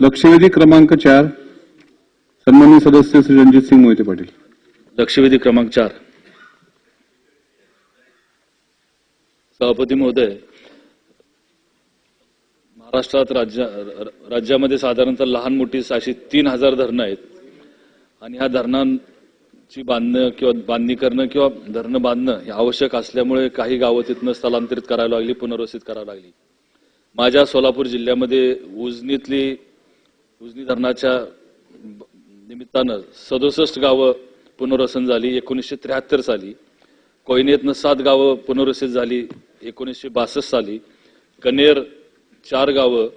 लक्षवेधी क्रमांक चार सन्मान्य सदस्य श्री रणजित सिंग मोहिते पाटील. लक्षवेधी क्रमांक चार. सभापती महोदय महाराष्ट्रात राज्या राज्यामध्ये साधारणतः लहान मोठी अशी तीन हजार धरणं आहेत. आणि ह्या धरणांची बांधणं किंवा बांधणी करणं किंवा धरणं बांधणं हे आवश्यक असल्यामुळे काही गावं तिथनं स्थलांतरित करायला लागली पुनर्वसित करायला लागली. माझ्या सोलापूर जिल्ह्यामध्ये उजनीतली उजनी धरणाच्या निमित्तानं सदुसष्ट गावं पुनर्वसन झाली एकोणीसशे त्र्याहत्तर साली. कोयनेतनं सात गावं पुनर्वसित झाली एकोणीसशे बासष्ट साली. कनेर चार गावं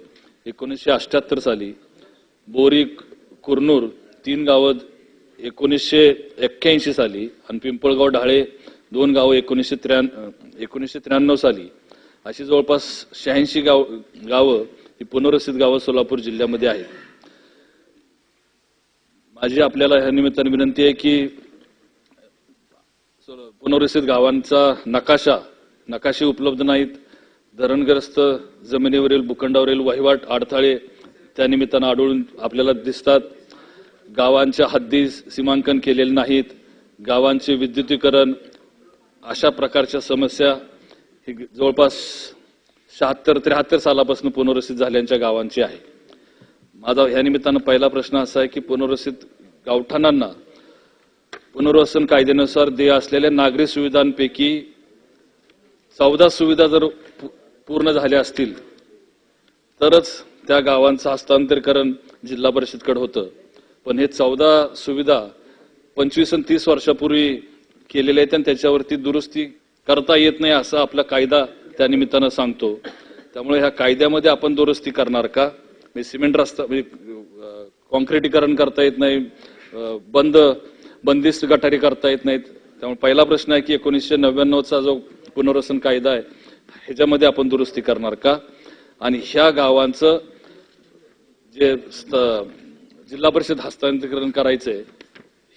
एकोणीसशे अठ्ठ्याहत्तर साली. बोरी कुरनूर तीन गावं एकोणीसशे एक्क्याऐंशी साली. आणि पिंपळगाव ढाळे दोन गावं एकोणीसशे त्र्या एकोणीसशे त्र्याण्णव साली. अशी जवळपास शहाऐंशी गाव गावं ही पुनर्वसित गावं सोलापूर जिल्ह्यामध्ये आहेत. माझी आपल्याला ह्या निमित्ताने विनंती आहे की पुनर्वसित गावांचा नकाशा नकाशे उपलब्ध नाहीत. धरणग्रस्त जमिनीवरील भूखंडावरील वहिवाट अडथळे त्या निमित्तानं आढळून आपल्याला दिसतात. गावांच्या हद्दी सीमांकन केलेले नाहीत. गावांचे विद्युतीकरण अशा प्रकारच्या समस्या ही जवळपास शहात्तर त्र्याहत्तर सालापासून पुनर्वसित झाल्यांच्या गावांची आहे. माझा ह्या निमित्तानं पहिला प्रश्न असा आहे की पुनर्वसित गावठाणांना पुनर्वसन कायद्यानुसार देय असलेल्या नागरी सुविधांपैकी चौदा सुविधा जर पूर्ण झाल्या असतील तरच त्या गावांचं हस्तांतरीकरण जिल्हा परिषदकडे होतं. पण हे चौदा सुविधा पंचवीस आणि तीस वर्षापूर्वी केलेल्या आहेत आणि त्याच्यावरती दुरुस्ती करता येत नाही असा आपला कायदा त्या निमित्तानं सांगतो. त्यामुळे ह्या कायद्यामध्ये आपण दुरुस्ती करणार का? म्हणजे सिमेंट रस्ता म्हणजे कॉन्क्रिटीकरण करता येत नाही बंद बंदिस्त गटारी करता येत नाहीत. त्यामुळे पहिला प्रश्न आहे की एकोणीसशे नव्याण्णवचा जो पुनर्वसन कायदा आहे ह्याच्यामध्ये आपण दुरुस्ती करणार का? आणि ह्या गावांचं जे जिल्हा परिषद हस्तांतरीकरण करायचंय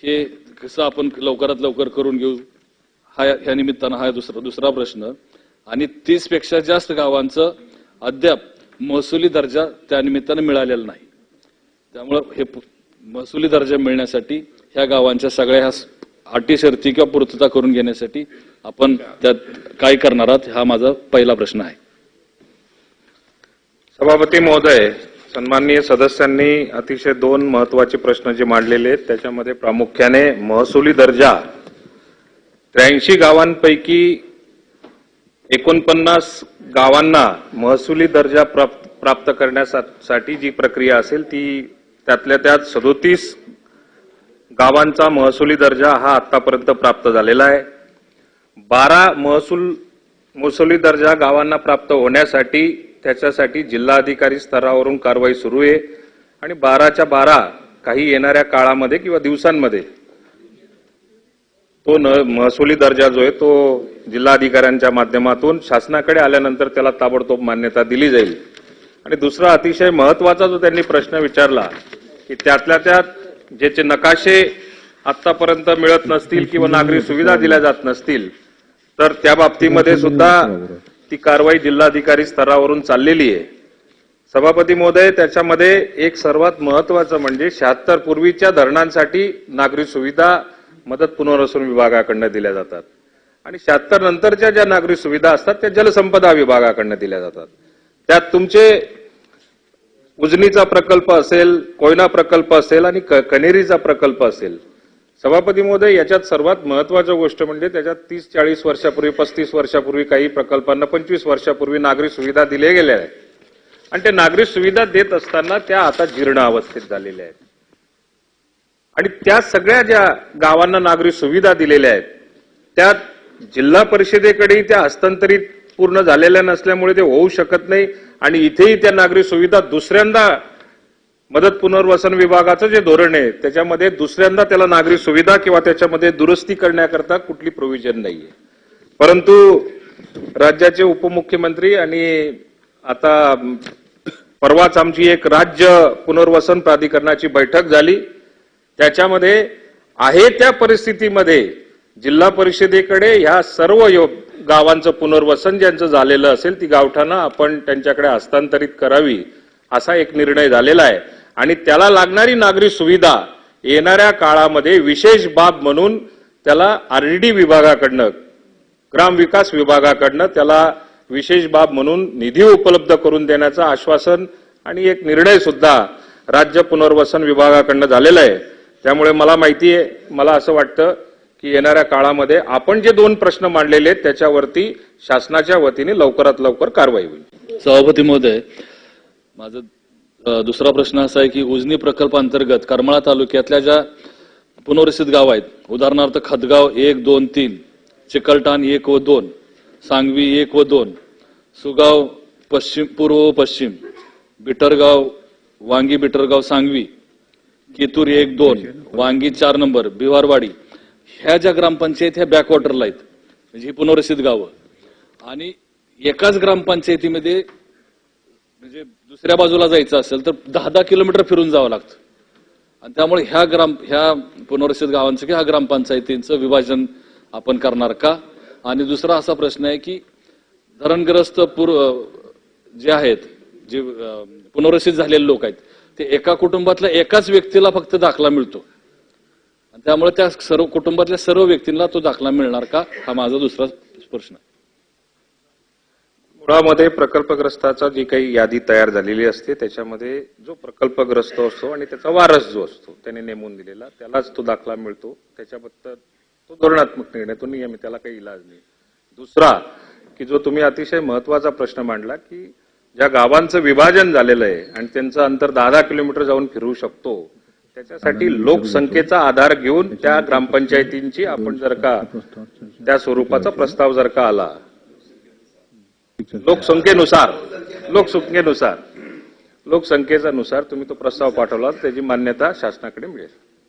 हे कसं आपण लवकरात लवकर करून घेऊ? हा ह्या निमित्तानं हा दुसरा दुसरा प्रश्न. आणि तीसपेक्षा जास्त गावांचं अद्याप महसुली दर्जा त्या निमित्तानं मिळालेला नाही. त्यामुळं हे महसुली दर्जा मिळण्यासाठी ह्या गावांच्या सगळ्या ह्या अटी शर्ती किंवा पूर्तता करून घेण्यासाठी आपण त्यात काय करणार आहात हा माझा पहिला प्रश्न आहे. सभापती महोदय सन्माननीय सदस्यांनी अतिशय दोन महत्त्वाचे प्रश्न जे मांडलेले आहेत त्याच्यामध्ये प्रामुख्याने महसुली दर्जा त्र्याऐंशी गावांपैकी एकोणपन्नास गावांना महसुली दर्जा प्राप्त प्राप्त करण्यासाठी जी प्रक्रिया असेल ती त्यातल्या त्यात सदोतीस गावांचा महसुली दर्जा हा आतापर्यंत प्राप्त झालेला आहे. बारा महसूल महसुली दर्जा गावांना प्राप्त होण्यासाठी त्याच्यासाठी जिल्हाधिकारी स्तरावरून कारवाई सुरू आहे आणि बाराच्या बारा काही येणाऱ्या काळामध्ये किंवा दिवसांमध्ये तो न महसुली दर्जा जो आहे तो जिल्हाधिकाऱ्यांच्या माध्यमातून शासनाकडे आल्यानंतर त्याला ताबडतोब मान्यता दिली जाईल. आणि दुसरा अतिशय महत्त्वाचा जो त्यांनी प्रश्न विचारला की त्यातल्या त्यात ज्याचे नकाशे आतापर्यंत मिळत नसतील किंवा नागरी सुविधा दिल्या जात नसतील तर त्या बाबतीमध्ये सुद्धा ती कारवाई जिल्हाधिकारी स्तरावरून चाललेली आहे. सभापती महोदय त्याच्यामध्ये एक सर्वात महत्वाचं म्हणजे शहात्तर पूर्वीच्या धरणांसाठी नागरी सुविधा मदत पुनर्वसन विभागाकडनं दिल्या जातात. आणि शहात्तर नंतरच्या ज्या नागरी सुविधा असतात त्या जलसंपदा विभागाकडनं दिल्या जातात. त्यात तुमचे उजनीचा प्रकल्प असेल कोयना प्रकल्प असेल आणि क- कनेरीचा प्रकल्प असेल. सभापती महोदय याच्यात सर्वात महत्वाची गोष्ट म्हणजे त्याच्यात तीस चाळीस वर्षापूर्वी पस्तीस वर्षापूर्वी काही प्रकल्पांना पंचवीस वर्षापूर्वी नागरी सुविधा दिल्या गेल्या आहेत. आणि त्या नागरी सुविधा देत असताना त्या आता जीर्ण अवस्थेत झालेल्या आहेत. आणि त्या सगळ्या ज्या गावांना नागरी सुविधा दिलेल्या आहेत त्यात जिल्हा परिषदेकडे त्या हस्तांतरित पूर्ण झालेल्या नसल्यामुळे ते होऊ शकत नाही आणि इथेही त्या नागरी सुविधा दुसऱ्यांदा मदत पुनर्वसन विभागाचं जे धोरण आहे त्याच्यामध्ये दुसऱ्यांदा त्याला नागरी सुविधा किंवा त्याच्यामध्ये दुरुस्ती करण्याकरता कुठली प्रोव्हिजन नाहीये. परंतु राज्याचे उपमुख्यमंत्री आणि आता परवाच आमची एक राज्य पुनर्वसन प्राधिकरणाची बैठक झाली. त्याच्यामध्ये आहे त्या परिस्थितीमध्ये जिल्हा परिषदेकडे ह्या सर्व यो गावांचं पुनर्वसन ज्यांचं झालेलं असेल ती गावठाणं आपण त्यांच्याकडे हस्तांतरित करावी असा एक निर्णय झालेला आहे. आणि त्याला लागणारी नागरी सुविधा येणाऱ्या काळामध्ये विशेष बाब म्हणून त्याला आरडी विभागाकडनं ग्रामविकास विभागाकडनं त्याला विशेष बाब म्हणून निधी उपलब्ध करून देण्याचं आश्वासन आणि एक निर्णय सुद्धा राज्य पुनर्वसन विभागाकडनं झालेला आहे. त्यामुळे मला माहिती आहे मला असं वाटतं की येणाऱ्या काळामध्ये आपण जे दोन प्रश्न मांडलेले आहेत त्याच्यावरती शासनाच्या वतीने लवकरात लवकर कारवाई होईल. सभापती महोदय माझा दुसरा प्रश्न असा आहे की उजनी प्रकल्पांतर्गत करमाळा तालुक्यातल्या ज्या पुनर्वसित गाव आहेत उदाहरणार्थ खदगाव एक दोन तीन चिकलठाण एक व दोन सांगवी एक व दोन सुगाव पश्चिम पूर्व व पश्चिम बिटरगाव वांगी बिटरगाव सांगवी केतूर एक दोन वांगी चार नंबर बिवारवाडी ह्या ज्या ग्रामपंचायत ह्या बॅकवॉटरला आहेत म्हणजे ही पुनर्वसित गावं. आणि एकाच ग्रामपंचायतीमध्ये म्हणजे दुसऱ्या बाजूला जायचं असेल तर दहा दहा किलोमीटर फिरून जावं लागतं. आणि त्यामुळे ह्या ग्राम ह्या पुनर्वसित गावांचं किंवा ह्या ग्रामपंचायतींचं विभाजन आपण करणार का? आणि दुसरा असा प्रश्न आहे की धरणग्रस्त पूर्व जे आहेत जे पुनर्वसित झालेले लोक आहेत ते एका कुटुंबातल्या एकाच व्यक्तीला फक्त दाखला मिळतो. त्यामुळे त्या सर्व कुटुंबातल्या सर्व व्यक्तींना तो दाखला मिळणार का? हा माझा दुसरा प्रश्न. आहे मुळामध्ये प्रकल्पग्रस्ताचा जी काही यादी तयार झालेली असते त्याच्यामध्ये जो प्रकल्पग्रस्त असतो आणि त्याचा वारस जो असतो त्याने नेमून दिलेला त्यालाच तो दाखला मिळतो. त्याच्याबद्दल तो धोरणात्मक निर्णय तो नियम त्याला काही इलाज नाही. दुसरा की जो तुम्ही अतिशय महत्त्वाचा प्रश्न मांडला की ज्या गावांचं विभाजन झालेलं आहे आणि त्यांचं अंतर दहा दहा किलोमीटर जाऊन फिरू शकतो त्याच्यासाठी लोकसंख्येचा आधार घेऊन त्या ग्रामपंचायतींची आपण जर का त्या स्वरूपाचा प्रस्ताव जर का आला लोकसंख्येनुसार लोकसंख्येनुसार लोकसंख्येचा नुसार तुम्ही तो प्रस्ताव पाठवला त्याची मान्यता शासनाकडे मिळेल.